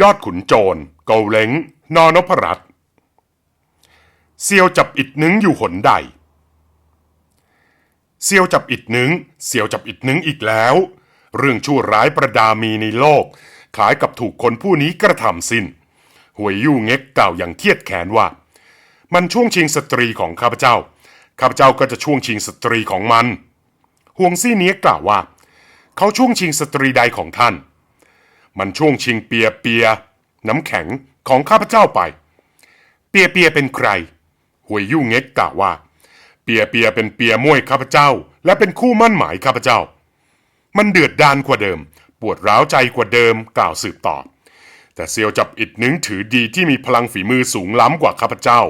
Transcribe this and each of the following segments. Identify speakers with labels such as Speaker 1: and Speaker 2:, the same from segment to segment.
Speaker 1: ยอดขุนโจร เกาเล้ง นอนพรัตน์เซียวจับอิดนึงอยู่หนใด เซียวจับอิดนึงเซียวจับอิดนึงอีกแล้ว เรื่องชั่วร้ายประดามีในโลกคล้ายกับถูกคนผู้นี้กระทำสิ้นหวยยู่เง็กกล่าวอย่างเครียดแค้นว่า มันช่วงชิงสตรีของข้าพเจ้า ข้าพเจ้าก็จะช่วงชิงสตรีของมันห่วงซี่เนี้ยกล่าวว่า เขาช่วงชิงสตรีใดของท่าน มันช่วงชิงเปียเปีย น้ำแข็งของข้าพเจ้าไป เปียเปียเป็นใครหวยยู่เง็กกล่าวว่า เปียเปียเป็นเปียม่วยข้าพเจ้า และเป็นคู่มั่นหมายข้าพเจ้า มันเดือดดานกว่าเดิม ปวดร้าวใจกว่าเดิมกล่าวสืบต่อ แต่เซียวจับอิดนึงถือดีที่มีพลังฝีมือสูงล้ำกว่าข้าพเจ้า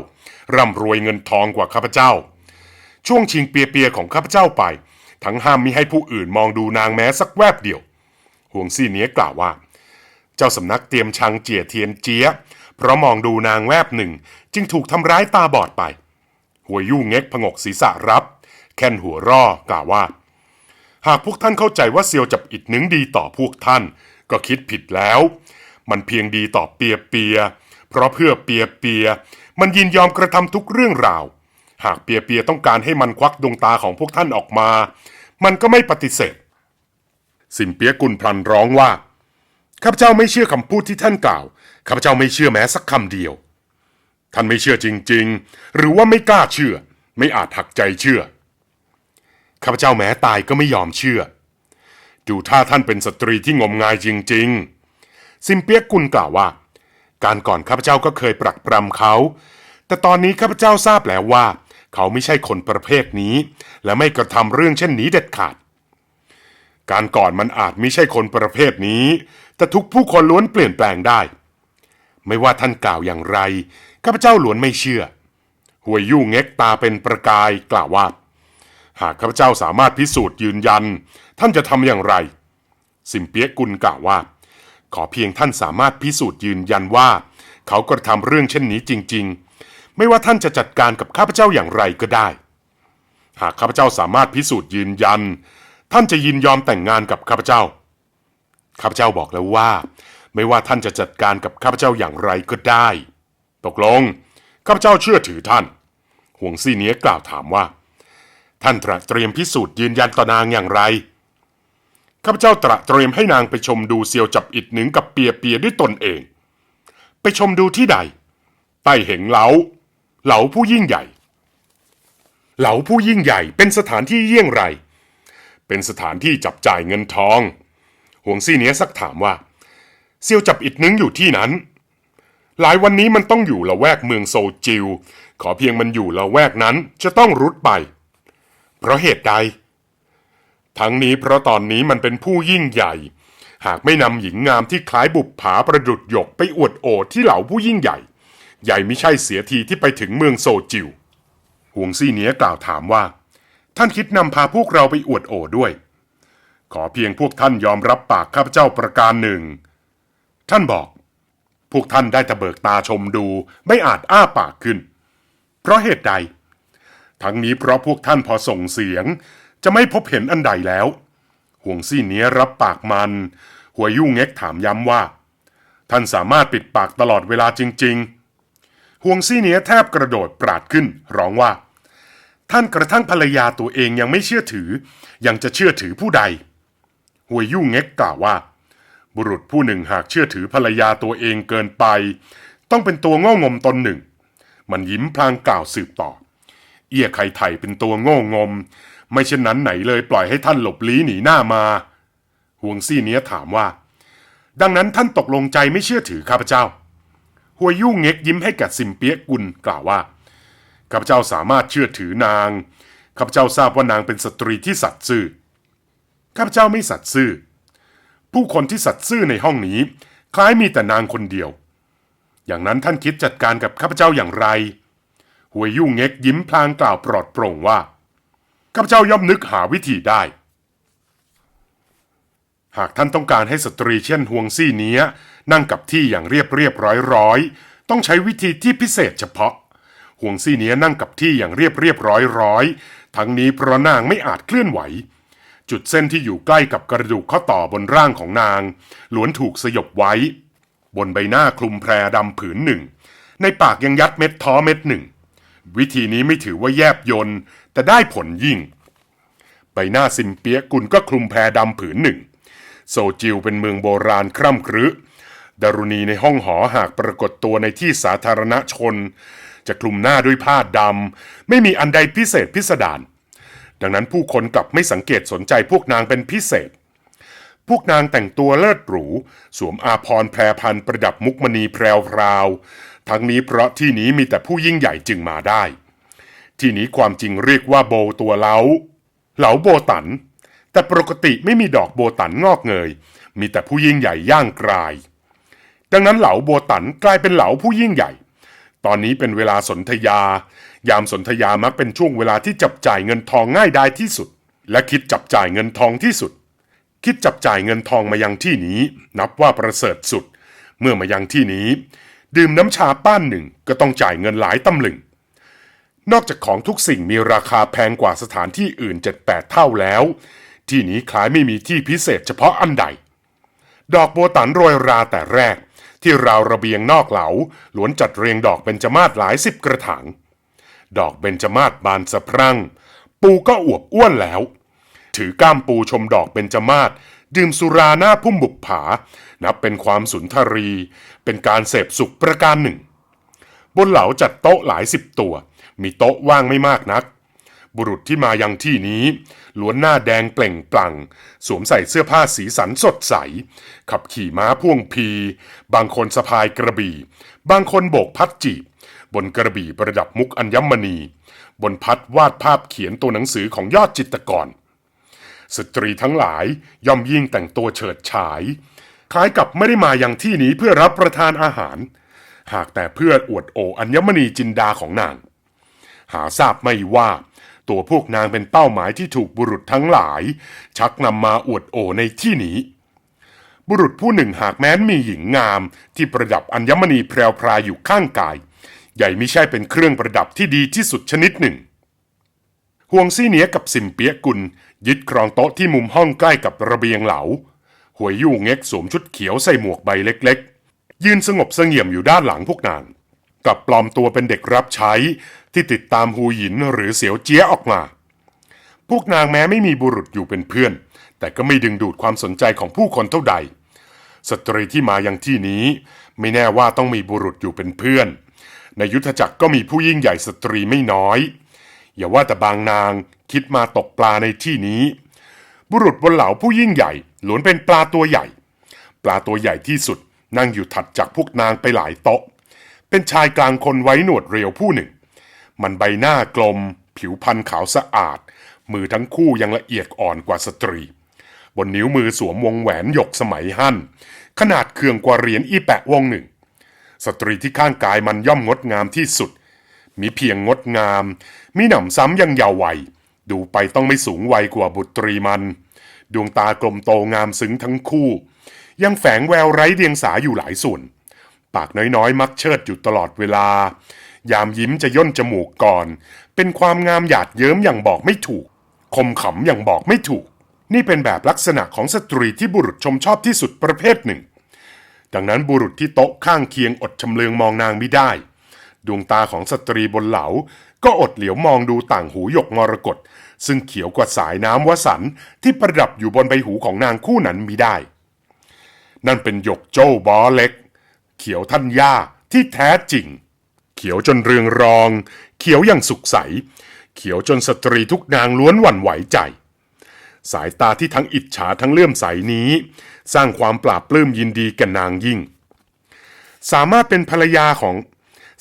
Speaker 1: ร่ำรวยเงินทองกว่าข้าพเจ้า ช่วงชิงเปียเปียของข้าพเจ้าไป ทั้งห้ามมิให้ผู้อื่นมองดูนางแม้สักแวบเดียวห่วงซี่เนี้ยกล่าวว่า เจ้าสำนักเตรียมชังเจียเทียนเจี๊ยเพราะมองดูนางแวบหนึ่ง จึงถูกทำร้ายตาบอดไป หัวยู่เง็กผงกศีรษะรับ แค่นหัวร่อกล่าวว่า หากพวกท่านเข้าใจว่าเซียวจับอิดนึงดีต่อพวกท่าน ก็คิดผิดแล้ว มันเพียงดีต่อเปียเปีย เพราะเพื่อเปียเปีย มันยินยอมกระทำทุกเรื่องราว หากเปียเปียต้องการให้มันควักดวงตาของพวกท่านออกมา มันก็ไม่ปฏิเสธ สินเปียกุลพลันร้องว่า ข้าพเจ้าไม่เชื่อคำพูดที่ท่านกล่าว ข้าพเจ้าไม่เชื่อแม้สักคำเดียว ท่านไม่เชื่อจริง ๆ หรือว่าไม่กล้าเชื่อ ไม่อาจหักใจเชื่อ ข้าพเจ้าแม้ตายก็ไม่ยอมเชื่อ ดูท่าท่านเป็นสตรีที่งมงายจริง ๆ ซิมเปียกกุลกล่าวว่า การก่อนข้าพเจ้าก็เคยปรักปรำเขา แต่ตอนนี้ข้าพเจ้าทราบแล้วว่า เขาไม่ใช่คนประเภทนี้ และไม่กระทำเรื่องเช่นนี้เด็ดขาด การก่อนมันอาจไม่ใช่คนประเภทนี้ แต่ทุกผู้คนล้วนเปลี่ยนแปลงได้ ไม่ว่าท่านกล่าวอย่างไรข้าพเจ้าล้วนไม่เชื่อหวยยู่เง็กตาเป็นประกายกล่าวว่า หากข้าพเจ้าสามารถพิสูจน์ยืนยัน ท่านจะทำอย่างไร สิมเปียกุลกล่าวว่า ขอเพียงท่านสามารถพิสูจน์ยืนยันว่า เขากระทำเรื่องเช่นนี้จริง ๆ ไม่ว่าท่านจะจัดการกับข้าพเจ้าอย่างไรก็ได้ หากข้าพเจ้าสามารถพิสูจน์ยืนยัน ท่านจะยินยอมแต่งงานกับข้าพเจ้า ข้าพเจ้าบอกแล้วว่า ไม่ว่าท่านจะจัดการกับข้าพเจ้าอย่างไรก็ได้ ตกลงข้าพเจ้าเชื่อถือท่าน ห่วงซี่เนี้ยกล่าวถามว่า ท่านตระเตรียมพิสูจน์ยืนยันต่อนางอย่างไรข้าพเจ้าตระเตรียมให้นางไปชมดูเซียวจับอิดหนึ่งกับเปียเปียด้วยตนเอง ไปชมดูที่ใด ใต้เหงเหลา เหลาผู้ยิ่งใหญ่ เหลาผู้ยิ่งใหญ่เป็นสถานที่เยี่ยงไร เป็นสถานที่จับจ่ายเงินทอง ห่วงซี่เนี้ยสักถามว่าเซียวจับอิดนึงอยู่ที่นั้น หลายวันนี้มันต้องอยู่ละแวกเมืองโซจิว ขอเพียงมันอยู่ละแวกนั้นจะต้องรุดไป เพราะเหตุใด ทั้งนี้เพราะตอนนี้มันเป็นผู้ยิ่งใหญ่ หากไม่นำหญิงงามที่คล้ายบุปผาประดุดหยกไปอวดโอดที่เหล่าผู้ยิ่งใหญ่ ใหญ่ไม่ใช่เสียทีที่ไปถึงเมืองโซจิวห่วงซี่เนี้ยกล่าวถามว่า ท่านคิดนำพาพวกเราไปอวดโอด้วย ขอเพียงพวกท่านยอมรับปากข้าพเจ้าประการหนึ่ง ท่านบอก พวกท่านได้แต่เบิกตาชมดูไม่อาจอ้าปากขึ้น เพราะเหตุใด ทั้งนี้เพราะพวกท่านพอส่งเสียง จะไม่พบเห็นอันใดแล้ว ห่วงซี่เนี้ยรับปากมัน หัวยุ่งเง็กถามย้ำว่า ท่านสามารถปิดปากตลอดเวลาจริง ๆ ห่วงซี่เนี้ยแทบกระโดดปราดขึ้น ร้องว่า ท่านกระทั่งภรรยาตัวเองยังไม่เชื่อถือ ยังจะเชื่อถือผู้ใด หัวยุ่งเง็กกล่าวว่า บุรุษผู้หนึ่งหากเชื่อถือภรรยาตัวเองเกินไป ต้องเป็นตัวโง่งมตนหนึ่ง มันยิ้มพลางกล่าวสืบต่อ เอี้ยไข่ไถ่เป็นตัวโง่งม ไม่เช่นนั้นไหนเลยปล่อยให้ท่านหลบลี้หนีหน้ามาห่วงซี่เนี้ยถามว่า ดังนั้นท่านตกลงใจไม่เชื่อถือข้าพเจ้าหัวยุ่งเง็กยิ้มให้กับซิมเปียกุลกล่าวว่าข้าพเจ้าสามารถเชื่อถือนางข้าพเจ้าทราบว่านางเป็นสตรีที่สัตย์ซื่อ ข้าพเจ้าไม่สัตย์ซื่อ ผู้คนที่สัตย์ซื่อในห้องนี้ คล้ายมีแต่นางคนเดียว อย่างนั้นท่านคิดจัดการกับข้าพเจ้าอย่างไรหวยยุ่งเง็กยิ้มพลางกล่าวปลอดโปร่งว่าข้าพเจ้าย่อมนึกหาวิธีได้ หากท่านต้องการให้สตรีเช่นห่วงซี่เนี้ย นั่งกับที่อย่างเรียบเรียบร้อยร้อยต้องใช้วิธีที่พิเศษเฉพาะห่วงซี่เนี้ยนั่งกับที่อย่างเรียบเรียบร้อยร้อยทั้งนี้เพราะนางไม่อาจเคลื่อนไหว จุดเส้นที่อยู่ใกล้กับกระดูกข้อต่อบนร่างของนาง ล้วนถูกสยบไว้ บนใบหน้าคลุมแพรดำผืนหนึ่ง ในปากยังยัดเม็ดท้อเม็ดหนึ่ง วิธีนี้ไม่ถือว่าแยบยนต์แต่ได้ผลยิ่ง ใบหน้าซิมเปียกุลก็คลุมแพรดำผืนหนึ่ง โซจิวเป็นเมืองโบราณคร่ำครึดารุณีในห้องหอหากปรากฏตัวในที่สาธารณชน จะคลุมหน้าด้วยผ้าดำไม่มีอันใดพิเศษพิสดาร ดังนั้นผู้คนกลับไม่สังเกตสนใจพวกนางเป็นพิเศษ พวกนางแต่งตัวเลิศหรู สวมอาภรณ์แพรพันประดับมุกมณีแพรวพราวทั้งนี้เพราะที่นี้มีแต่ผู้ยิ่งใหญ่จึงมาได้ ที่นี้ความจริงเรียกว่าโบตัวเล้า เหลาโบตัน แต่ปกติไม่มีดอกโบตันงอกเงย มีแต่ผู้ยิ่งใหญ่ย่างกลาย ดังนั้นเหลาโบตันกลายเป็นเหลาผู้ยิ่งใหญ่ ตอนนี้เป็นเวลาสนธยา ยามสนธยามักเป็นช่วงเวลาที่จับจ่ายเงินทองง่ายได้ที่สุด และคิดจับจ่ายเงินทองที่สุด คิดจับจ่ายเงินทองมายังที่นี้ นับว่าประเสริฐสุด เมื่อมายังที่นี้ ดื่มน้ำชาป้านหนึ่งก็ต้องจ่ายเงินหลายตำลึง นอกจากของทุกสิ่งมีราคาแพงกว่าสถานที่อื่นเจ็ดแปดเท่าแล้ว ที่นี้คล้ายไม่มีที่พิเศษเฉพาะอันใด ดอกโบตันโรยราแต่แรก ที่ราวระเบียงนอกเหลาล้วนจัดเรียงดอกเบญจมาศหลายสิบกระถาง ดอกเบญจมาศบานสะพรั่ง ปูก็อวบอ้วนแล้ว ถือก้ามปูชมดอกเบญจมาศดื่มสุราหน้าพุ่มบุกผา นับเป็นความสุนทรี เป็นการเสพสุขประการหนึ่ง บนเหลาจัดโต๊ะหลายสิบตัว มีโต๊ะว่างไม่มากนัก บุรุษที่มายังที่นี้ล้วนหน้าแดงเปล่งปลั่ง สวมใส่เสื้อผ้าสีสันสดใส ขับขี่ม้าพ่วงพี บางคนสะพายกระบี่ บางคนโบกพัดจีบ บนกระบี่ประดับมุกอัญมณี บนพัดวาดภาพเขียนตัวหนังสือของยอดจิตกร สตรีทั้งหลายย่อมยิ่งแต่งตัวเฉิดฉาย คล้ายกับไม่ได้มาอยังที่นี้เพื่อรับประทานอาหาร หากแต่เพื่ออวดโออัญมณีจินดาของนาง หาทราบไม่ว่าตัวพวกนางเป็นเป้าหมายที่ถูกบุรุษทั้งหลาย ชักนำมาอวดโอในที่นี้ บุรุษผู้หนึ่งหากแม้นมีหญิงงามที่ประดับอัญมณีแพรวพรายอยู่ข้างกาย ใหญ่ไม่ใช่เป็นเครื่องประดับที่ดีที่สุดชนิดหนึ่งห่วงซี่เนียกับสิมเปียกุล ยึดครองโต๊ะที่มุมห้องใกล้กับระเบียงเหลาหวยยู่เง็กสวมชุดเขียวใส่หมวกใบเล็กๆ ยืนสงบเสงี่ยมอยู่ด้านหลังพวกนางกับปลอมตัวเป็นเด็กรับใช้ที่ติดตามฮูหยินหรือเสียวเจี๊ยออกมา พวกนางแม้ไม่มีบุรุษอยู่เป็นเพื่อน แต่ก็ไม่ดึงดูดความสนใจของผู้คนเท่าใด สตรีที่มายังที่นี้ ไม่แน่ว่าต้องมีบุรุษอยู่เป็นเพื่อน ในยุทธจักรก็มีผู้ยิ่งใหญ่สตรีไม่น้อย อย่าว่าแต่บางนางคิดมาตกปลาในที่นี้ บุรุษบนเหลาผู้ยิ่งใหญ่ล้วนเป็นปลาตัวใหญ่ ปลาตัวใหญ่ที่สุดนั่งอยู่ถัดจากพวกนางไปหลายโต๊ะ เป็นชายกลางคนไว้หนวดเรียวผู้หนึ่ง มันใบหน้ากลม ผิวพรรณขาวสะอาด มือทั้งคู่ยังละเอียดอ่อนกว่าสตรี บนนิ้วมือสวมวงแหวนหยกสมัยหั่น ขนาดเคืองกว่าเหรียญอีแปะวงหนึ่ง สตรีที่ข้างกายมันย่อมงดงามที่สุด มีเพียงงดงาม มีหนำซ้ำยังเยาว์วัย ดูไปต้องไม่สูงวัยกว่าบุตรีมัน ดวงตากลมโตงามซึ้งทั้งคู่ ยังแฝงแววไร้เดียงสาอยู่หลายส่วน ปากน้อยๆ มักเชิดอยู่ตลอดเวลา ยามยิ้มจะย่นจมูกก่อน เป็นความงามหยาดเยิ้มอย่างบอกไม่ถูก คมขำอย่างบอกไม่ถูก นี่เป็นแบบลักษณะของสตรีที่บุรุษชมชอบที่สุดประเภทหนึ่ง ดังนั้นบุรุษที่โต๊ะข้างเคียงอดชำเลืองมองนางไม่ได้ ดวงตาของสตรีบนเหลา ก็อดเหลียวมองดูต่างหูหยกมรกตซึ่งเขียวกว่าสายน้ำวสันที่ประดับอยู่บนใบหูของนางคู่นั้นมิได้ นั่นเป็นหยกโจ้บอเล็ก เขียวท่านย่าที่แท้จริง เขียวจนเรืองรอง เขียวอย่างสุขใส เขียวจนสตรีทุกนางล้วนหวั่นไหวใจ สายตาที่ทั้งอิจฉาทั้งเลื่อมใสนี้ สร้างความปราบปลื้มยินดีแก่นางยิ่ง สามารถเป็นภรรยาของ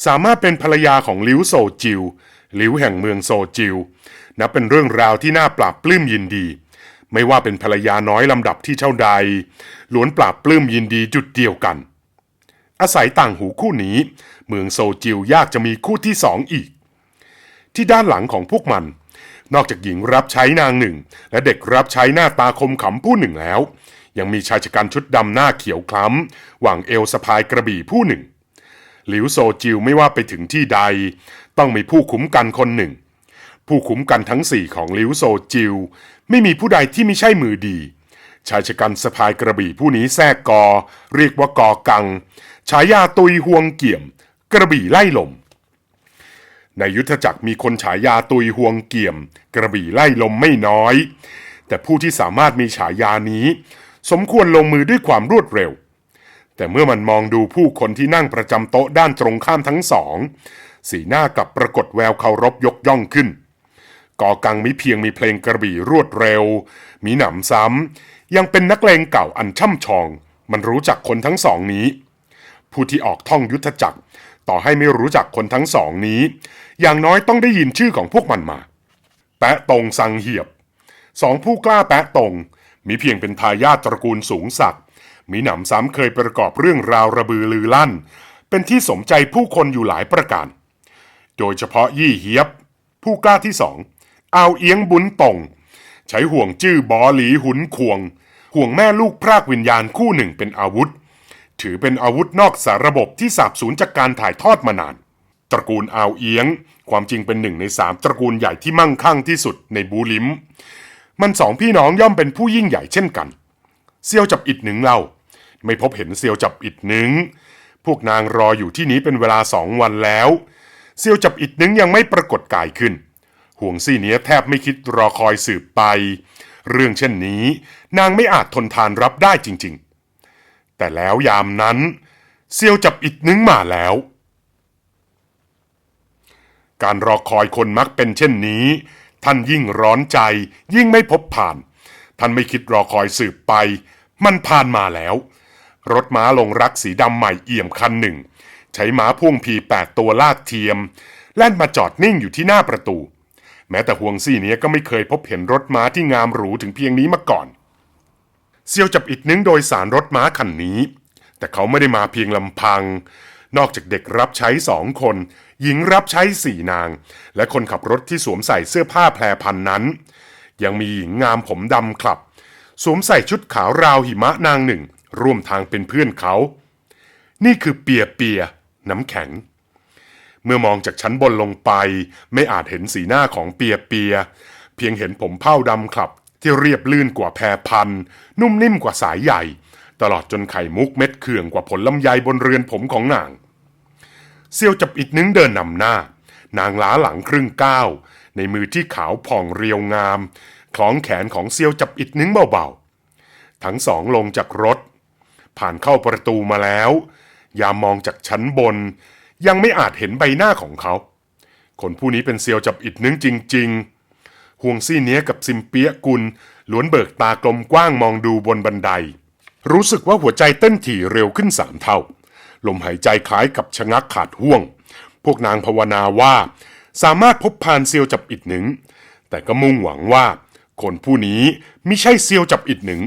Speaker 1: สามารถเป็นภรรยาของลิวโซจิวลิวแห่งเมืองโซจิวนับเป็นเรื่องราวที่น่าปราบปลื้มยินดี ไม่ว่าเป็นภรรยาน้อยลำดับที่เท่าใด ล้วนปราบปลื้มยินดีจุดเดียวกัน อาศัยต่างหูคู่นี้ เมืองโซจิวยากจะมีคู่ที่สองอีก ที่ด้านหลังของพวกมัน นอกจากหญิงรับใช้นางหนึ่ง และเด็กรับใช้หน้าตาคมขำผู้หนึ่งแล้ว ยังมีชายชะกันชุดดำหน้าเขียวคล้ำหว่างเอวสะพายกระบี่ผู้หนึ่ง หลิวโซจิวไม่ว่าไปถึงที่ใด ต้องมีผู้คุ้มกันคนหนึ่ง ผู้คุ้มกันทั้งสี่ของหลิวโซจิว ไม่มีผู้ใดที่ไม่ใช่มือดีชายชะกันสะพายกระบี่ผู้นี้แทรกกอ เรียกว่ากอกัง ฉายาตุยห่วงเกี่ยม กระบี่ไล่ลม ในยุทธจักรมีคนฉายาตุยห่วงเกี่ยม กระบี่ไล่ลมไม่น้อย แต่ผู้ที่สามารถมีฉายานี้ สมควรลงมือด้วยความรวดเร็ว แต่เมื่อมันมองดูผู้คนที่นั่งประจำโต๊ะด้านตรงข้ามทั้งสอง สีหน้ากลับปรากฏแววเคารพยกย่องขึ้นกอกังมิเพียงมีเพลงกระบี่รวดเร็ว มีหนำซ้ำ ยังเป็นนักเลงเก่าอันช่ำชอง มันรู้จักคนทั้งสองนี้ ผู้ที่ออกท่องยุทธจักร ต่อให้ไม่รู้จักคนทั้งสองนี้ อย่างน้อยต้องได้ยินชื่อของพวกมันมา แปะตรงสังเหียบสองผู้กล้าแปะตรงมีเพียงเป็นทายาทตระกูลสูงศักดิ์มีหนำซ้ำเคยประกอบเรื่องราวระบือลือลั่น เป็นที่สมใจผู้คนอยู่หลายประการ โดยเฉพาะยี่เฮียบ ผู้กล้าที่สองเอาเอียงบุญตงใช้ห่วงจื้อบอหลีหุนควง ห่วงแม่ลูกพรากวิญญาณคู่หนึ่งเป็นอาวุธ ถือเป็นอาวุธนอกสาระบบที่สาบสูญจากการถ่ายทอดมานาน ตระกูลอาวเอียง ความจริงเป็นหนึ่งในสามตระกูลใหญ่ที่มั่งคั่งที่สุดในบูลิม มันสองพี่น้องย่อมเป็นผู้ยิ่งใหญ่เช่นกัน เซียวจับอิดหนึ่งเล่า ไม่พบเห็นเซียวจับอิดหนึ่งพวกนางรออยู่ที่นี้เป็นเวลาสองวันแล้ว เซียวจับอิดหนึ่งยังไม่ปรากฏกายขึ้น ห่วงซี่เนี้ยแทบไม่คิดรอคอยสืบไป เรื่องเช่นนี้ นางไม่อาจทนทานรับได้จริง ๆ แต่แล้วยามนั้น เซียวจับอิดหนึ่งมาแล้ว การรอคอยคนมักเป็นเช่นนี้ ท่านยิ่งร้อนใจยิ่งไม่พบผ่าน ท่านไม่คิดรอคอยสืบไป มันผ่านมาแล้ว รถม้าลงรักสีดำใหม่เอี่ยมคันหนึ่ง ใช้ม้าพ่วงพีแปดตัวลากเทียม แล่นมาจอดนิ่งอยู่ที่หน้าประตู แม้แต่ห่วงซี่เนี้ยก็ไม่เคยพบเห็นรถม้าที่งามหรูถึงเพียงนี้มาก่อน เซียวจับอิดนึงโดยสารรถม้าคันนี้ แต่เขาไม่ได้มาเพียงลำพัง นอกจากเด็กรับใช้สองคน หญิงรับใช้สี่นาง และคนขับรถที่สวมใส่เสื้อผ้าแพรพันนั้น ยังมีหญิงงามผมดำคลับ สวมใส่ชุดขาวราวหิมะนางหนึ่ง ร่วมทางเป็นเพื่อนเขา นี่คือเปียเปียน้ำแข็ง เมื่อมองจากชั้นบนลงไป ไม่อาจเห็นสีหน้าของเปียเปีย เพียงเห็นผมเผ้าดำคลับ ที่เรียบลื่นกว่าแพรพัน นุ่มนิ่มกว่าสายใหญ่ ตลอดจนไข่มุกเม็ดเขื่องกว่าผลลำไยบนเรือนผมของนางเซียวจับอิดนึงเดินนำหน้า นางล้าหลังครึ่งก้าวในมือที่ขาวผ่องเรียวงาม คล้องแขนของเซียวจับอิดนึงเบาๆ ทั้งสองลงจากรถ ผ่านเข้าประตูมาแล้ว ยามมองจากชั้นบน ยังไม่อาจเห็นใบหน้าของเขา คนผู้นี้เป็นเซียวจับอิดนึงจริง ๆ ห่วงซี่เนี้ยกับซิมเปียกุลล้วนเบิกตากลมกว้างมองดูบนบันได รู้สึกว่าหัวใจเต้นถี่เร็วขึ้นสามเท่า ลมหายใจคล้ายกับชะงักขาดห่วง พวกนางภาวนาว่า สามารถพบพานเซียวจับอิดหนึ่ง แต่ก็มุ่งหวังว่า คนผู้นี้มิใช่เซียวจับอิดหนึ่ง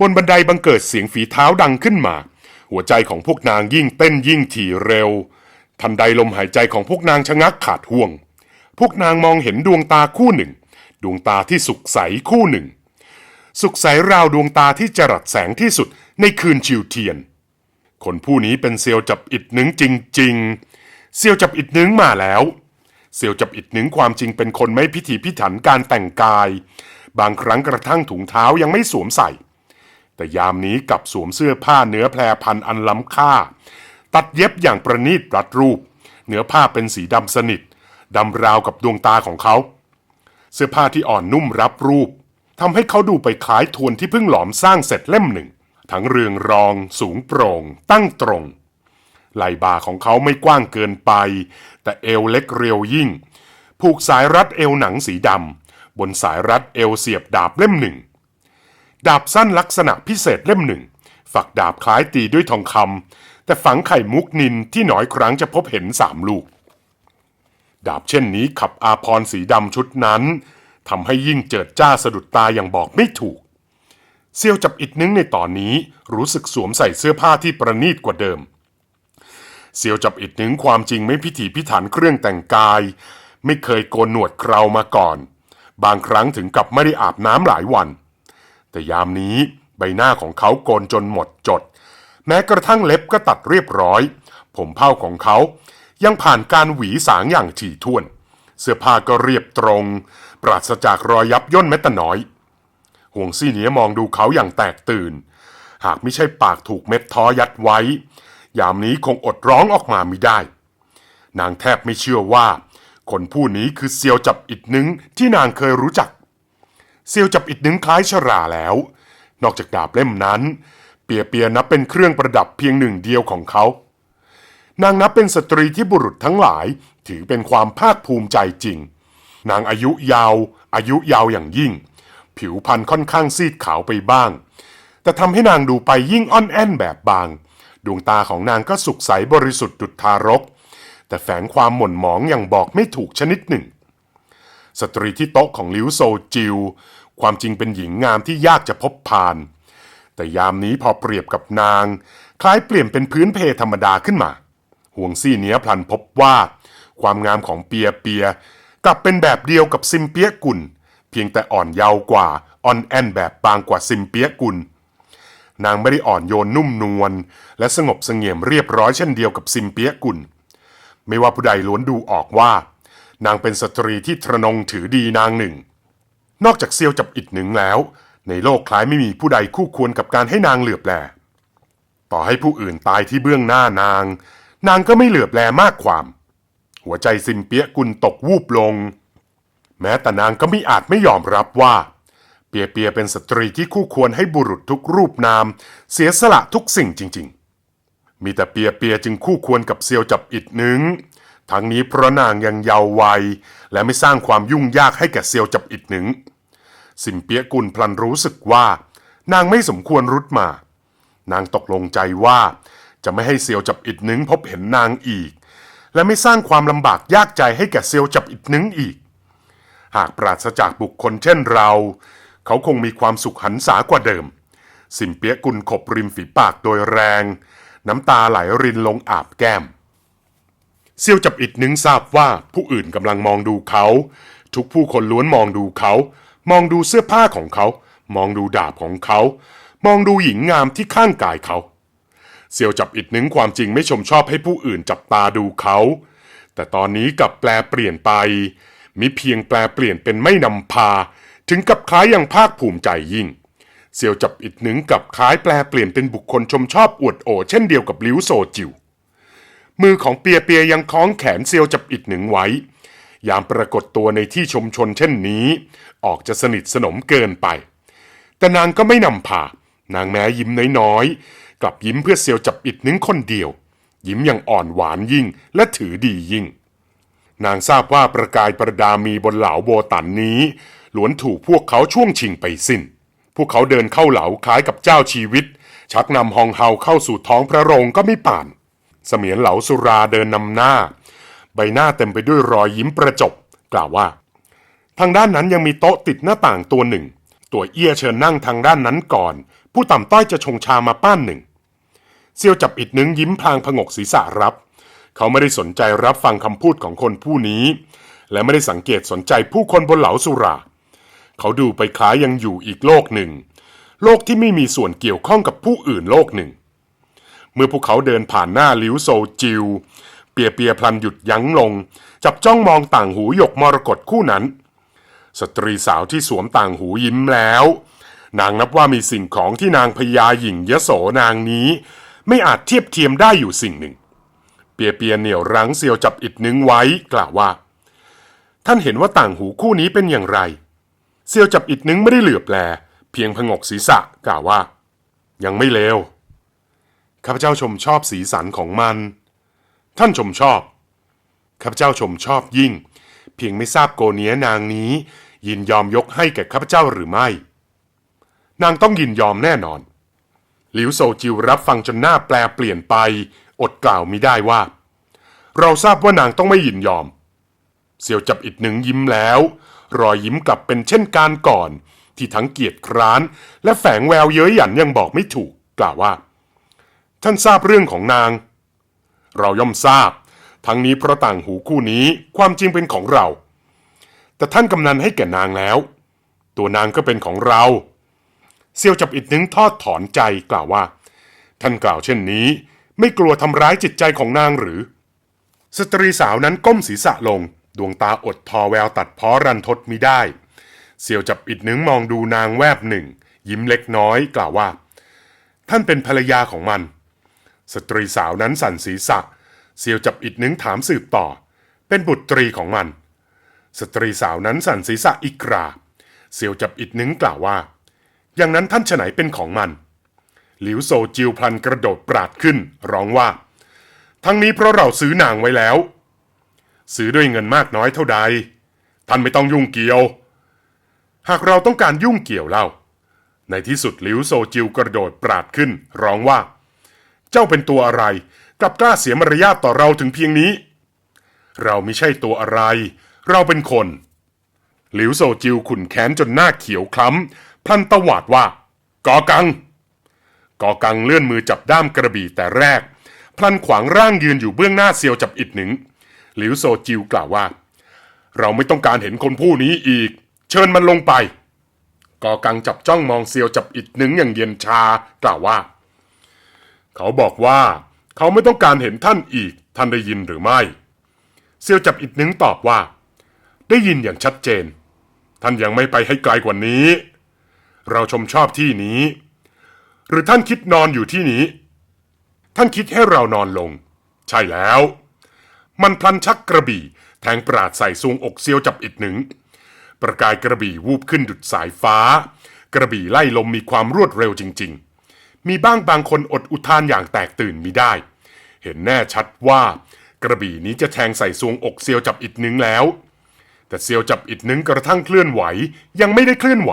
Speaker 1: บนบันไดบังเกิดเสียงฝีเท้าดังขึ้นมา หัวใจของพวกนางยิ่งเต้นยิ่งถี่เร็ว ทันใดลมหายใจของพวกนางชะงักขาดห่วง พวกนางมองเห็นดวงตาคู่หนึ่ง ดวงตาที่สุกใสคู่หนึ่ง สุกใสราวดวงตาที่จรัสแสงที่สุดในคืนชิวเทียน คนผู้นี้เป็นเซียวจับอิดหนึ่งจริงๆ เซียวจับอิดหนึ่งมาแล้ว เซียวจับอิดหนึ่งความจริงเป็นคนไม่พิถีพิถันการแต่งกาย บางครั้งกระทั่งถุงเท้ายังไม่สวมใส่ แต่ยามนี้กลับสวมเสื้อผ้าเนื้อแพรพันอันล้ำค่า ตัดเย็บอย่างประณีตรัดรูป เนื้อผ้าเป็นสีดำสนิท ดำราวกับดวงตาของเขา เสื้อผ้าที่อ่อนนุ่มรับรูปทำให้เขาดูไปคล้ายทวนที่เพิ่งหลอมสร้างเสร็จเล่มหนึ่ง ทั้งเรืองรอง สูงโปร่ง ตั้งตรงไหล่บ่าของเขาไม่กว้างเกินไป แต่เอวเล็กเรียวยิ่ง ผูกสายรัดเอวหนังสีดำบนสายรัดเอวเสียบดาบเล่มหนึ่ง ดาบสั้นลักษณะพิเศษเล่มหนึ่ง ฝักดาบคล้ายตีด้วยทองคำแต่ฝังไข่มุกนินที่หน้อยครั้งจะพบเห็นสามลูก ดาบเช่นนี้ขับอาพรสีดำชุดนั้นทำให้ยิ่งเจิดจ้าสะดุดตาอย่างบอกไม่ถูก เซียวจับอิดนึงในตอนนี้รู้สึกสวมใส่เสื้อผ้าที่ประณีตกว่าเดิม เซียวจับอิดนึงความจริงไม่พิถีพิถันเครื่องแต่งกาย ไม่เคยโกนหนวดเครามาก่อน บางครั้งถึงกับไม่ได้อาบน้ำหลายวัน แต่ยามนี้ใบหน้าของเขาโกนจนหมดจด แม้กระทั่งเล็บก็ตัดเรียบร้อย ผมเผ้าของเขา ยังผ่านการหวีสางอย่างถี่ถ้วน เสื้อผ้าก็เรียบตรง ปราศจากรอยยับย่นแม้แต่น้อยห่วงซี่เหนียมองดูเขาอย่างแตกตื่น หากไม่ใช่ปากถูกเม็ดท้อยัดไว้ ยามนี้คงอดร้องออกมาไม่ได้ นางแทบไม่เชื่อว่า คนผู้นี้คือเซียวจับอิดนึงที่นางเคยรู้จัก เซียวจับอิดนึงคล้ายชราแล้ว นอกจากดาบเล่มนั้น เปียเปียนับเป็นเครื่องประดับเพียงหนึ่งเดียวของเขา นางนับเป็นสตรีที่บุรุษทั้งหลาย ถือเป็นความภาคภูมิใจจริง นางอายุยาว อายุยาวอย่างยิ่ง ผิวพรรณค่อนข้างซีดขาวไปบ้าง แต่ทำให้นางดูไปยิ่งอ่อนแอนแบบบาง ดวงตาของนางก็สุขใสบริสุทธิ์ดุจทารก แต่แฝงความหม่นหมองอย่างบอกไม่ถูกชนิดหนึ่ง สตรีที่โต๊ะของลิวโซจิว ความจริงเป็นหญิงงามที่ยากจะพบผ่านแต่ยามนี้พอเปรียบกับนาง คล้ายเปลี่ยนเป็นพื้นเพธรรมดาขึ้นมา ห่วงซี่เนี้ยพลันพบว่า ความงามของเปียเปียกลับเป็นแบบเดียวกับซิมเปียกุลเพียงแต่อ่อนเยาว์กว่าอ่อนแอนแบบบางกว่าซิมเปียกุลนางไม่ได้อ่อนโยนนุ่มนวลและสงบเสงี่ยมเรียบร้อยเช่นเดียวกับซิมเปียกุลไม่ว่าผู้ใดล้วนดูออกว่า นางเป็นสตรีที่ทรนงถือดีนางหนึ่ง นอกจากเซียวจับอิดหนึ่งแล้ว ในโลกคล้ายไม่มีผู้ใดคู่ควรกับการให้นางเหลือบแล ต่อให้ผู้อื่นตายที่เบื้องหน้านาง นางก็ไม่เหลือบแลมากความ หัวใจซิมเปียกุลตกวูบลง แม้แต่นางก็ไม่อาจไม่ยอมรับว่า เปียเปียเป็นสตรีที่คู่ควรให้บุรุษทุกรูปนาม เสียสละทุกสิ่งจริง ๆ มีแต่เปียเปียจึงคู่ควรกับเซียวจับอิดหนึ่งทั้งนี้เพราะนางยังเยาว์วัย และไม่สร้างความยุ่งยากให้แก่เซียวจับอิดหนึ่ง สิมเปียกุลพลันรู้สึกว่า นางไม่สมควรรุดมา นางตกลงใจว่า จะไม่ให้เซียวจับอิดหนึ่งพบเห็นนางอีก และไม่สร้างความลำบากยากใจให้แก่เซียวจับอิดหนึ่งอีก หากปราศจากบุคคลเช่นเรา เขาคงมีความสุขหันษากว่าเดิม สิมเปียกุลขบริมฝีปากโดยแรง น้ำตาไหลรินลงอาบแก้ม เซียวจับอิดนึงทราบว่าผู้อื่นกำลังมองดูเขา ทุกผู้คนล้วนมองดูเขา มองดูเสื้อผ้าของเขา มองดูดาบของเขา มองดูหญิงงามที่ข้างกายเขา เซียวจับอิดนึงความจริงไม่ชมชอบให้ผู้อื่นจับตาดูเขา แต่ตอนนี้กับแปลเปลี่ยนไป มิเพียงแปลเปลี่ยนเป็นไม่นำพา ถึงกับคล้ายอย่างภาคภูมิใจยิ่ง เซียวจับอิดนึงกับคล้ายแปลเปลี่ยนเป็นบุคคลชมชอบอวดโอเช่นเดียวกับลิวโซจิวมือของเปียเปียยังคล้องแขนเซียวจับอิดหนึ่งไว้ ยามปรากฏตัวในที่ชมชนเช่นนี้ ออกจะสนิทสนมเกินไป แต่นางก็ไม่นำพานางแม้ยิ้มน้อย กลับยิ้มเพื่อเซียวจับอิดหนึ่งคนเดียว ยิ้มอย่างอ่อนหวานยิ่งและถือดียิ่ง นางทราบว่าประกายประดามีบนเหลาโบตันนี้ล้วนถูกพวกเขาช่วงชิงไปสิ้น พวกเขาเดินเข้าเหลาคล้ายกับเจ้าชีวิต ชักนำฮองเฮาเข้าสู่ท้องพระโรงก็ไม่ป่าน เสมียนเหลาสุราเดินนำหน้า ใบหน้าเต็มไปด้วยรอยยิ้มประจบ กล่าวว่า ทางด้านนั้นยังมีโต๊ะติดหน้าต่างตัวหนึ่ง ตัวเอี้ยเชิญนั่งทางด้านนั้นก่อน ผู้ต่ำต้อยจะชงชามาป้านหนึ่งเซียวจับอิดนึงยิ้มพลางผงกศีรษะรับ เขาไม่ได้สนใจรับฟังคำพูดของคนผู้นี้ และไม่ได้สังเกตสนใจผู้คนบนเหลาสุรา เขาดูไปคล้ายยังอยู่อีกโลกหนึ่ง โลกที่ไม่มีส่วนเกี่ยวข้องกับผู้อื่นโลกหนึ่ง เมื่อพวกเขาเดินผ่านหน้าลิวโซจิว เปียเปียพลันหยุดยั้งลง จับจ้องมองต่างหูหยกมรกตคู่นั้น สตรีสาวที่สวมต่างหูยิ้มแล้ว นางนับว่ามีสิ่งของที่นางพญาหญิงยโสนางนี้ ไม่อาจเทียบเทียมได้อยู่สิ่งหนึ่ง เปียเปียเหนี่ยวรั้งเซียวจับอิดนึงไว้กล่าวว่า ท่านเห็นว่าต่างหูคู่นี้เป็นอย่างไร เซียวจับอิดนึงไม่ได้เหลือบแล เพียงผงกศีรษะกล่าวว่า ยังไม่เลวข้าพเจ้าชมชอบสีสันของมัน ท่านชมชอบข้าพเจ้าชมชอบยิ่ง เพียงไม่ทราบโกเนียนางนี้ ยินยอมยกให้แก่ข้าพเจ้าหรือไม่ นางต้องยินยอมแน่นอน หลิวโซจิวรับฟังจนหน้าแปลเปลี่ยนไป อดกล่าวมิได้ว่า เราทราบว่านางต้องไม่ยินยอม เสี่ยวจับอิดหนึ่งยิ้มแล้ว รอยยิ้มกลับเป็นเช่นการก่อน ที่ทั้งเกียจคร้าน และแฝงแววเย้ยหยันยังบอกไม่ถูก กล่าวว่า ท่านทราบเรื่องของนาง เราย่อมทราบ ทั้งนี้เพราะต่างหูคู่นี้ความจริงเป็นของเรา แต่ท่านกำนันให้แก่นางแล้ว ตัวนางก็เป็นของเรา เซียวจับอิดนึงทอดถอนใจกล่าวว่า ท่านกล่าวเช่นนี้ ไม่กลัวทำร้ายจิตใจของนางหรือ สตรีสาวนั้นก้มศีรษะลง ดวงตาอดทอแววตัดพ้อรันทดมิได้ เซียวจับอิดหนึ่งมองดูนางแวบหนึ่ง ยิ้มเล็กน้อยกล่าวว่า ท่านเป็นภรรยาของมัน สตรีสาวนั้นสั่นศีรษะ เซียวจับอิดหนึ่งถามสืบต่อ เป็นบุตรีของมัน สตรีสาวนั้นสั่นศีรษะอีกคราเซียวจับอิดหนึ่งกล่าวว่า อย่างนั้นท่านฉไหนเป็นของมัน หลิวโซจิวพลันกระโดดปราดขึ้น ร้องว่า ทั้งนี้เพราะเราซื้อนางไว้แล้ว ซื้อด้วยเงินมากน้อยเท่าใด ท่านไม่ต้องยุ่งเกี่ยว หากเราต้องการยุ่งเกี่ยวเล่า ในที่สุดหลิวโซจิวกระโดดปราดขึ้น ร้องว่า เจ้าเป็นตัวอะไรกลับกล้าเสียมารยาทต่อเราถึงเพียงนี้ เราไม่ใช่ตัวอะไร เราเป็นคนหลิวโซจิวขุนแค้นจนหน้าเขียวคล้ำ พลันตวาดว่ากอกังกอกังเลื่อนมือจับด้ามกระบี่แต่แรก พลันขวางร่างยืนอยู่เบื้องหน้าเซียวจับอิดหนึ่งหลิวโซจิวกล่าวว่า เราไม่ต้องการเห็นคนผู้นี้อีก เชิญมันลงไปกอกังจับจ้องมองเซียวจับอิดหนึ่งอย่างเย็นชากล่าวว่า เขาบอกว่าเขาไม่ต้องการเห็นท่านอีก ท่านได้ยินหรือไม่ เซียวจับอิดหนึ่งตอบว่า ได้ยินอย่างชัดเจน ท่านยังไม่ไปให้ไกลกว่านี้ เราชมชอบที่นี้ หรือท่านคิดนอนอยู่ที่นี้ ท่านคิดให้เรานอนลง ใช่แล้ว มันพลันชักกระบี่ แทงปราดใส่ทรงอกเซียวจับอิดหนึ่ง ประกายกระบี่วูบขึ้นดุดสายฟ้า กระบี่ไล่ลมมีความรวดเร็วจริง ๆ มีบ้างบางคนอดอุทานอย่างแตกตื่นมิได้ เห็นแน่ชัดว่ากระบี่นี้จะแทงใส่ทรวงอกเซียวจับอิดหนึ่งแล้ว แต่เซียวจับอิดหนึ่งกระทั่งเคลื่อนไหว ยังไม่ได้เคลื่อนไหว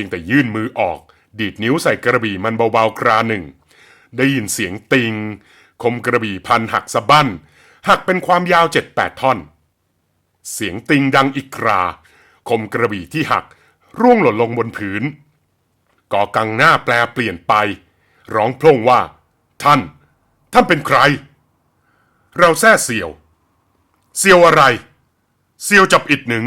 Speaker 1: พียงแต่ยื่นมือออก ดีดนิ้วใส่กระบี่มันเบาๆคราหนึ่ง ได้ยินเสียงติง คมกระบี่พันหักสะบั้น หักเป็นความยาวเจ็ดแปดท่อน เสียงติงดังอีกครา คมกระบี่ที่หัก ร่วงหล่นลงบนผืนก่อกังหน้าแปลเปลี่ยนไป ร้องโพล่งว่า ท่าน ท่านเป็นใคร เราแท้เสียว เสียวอะไร เสียวจับอิดหนึ่ง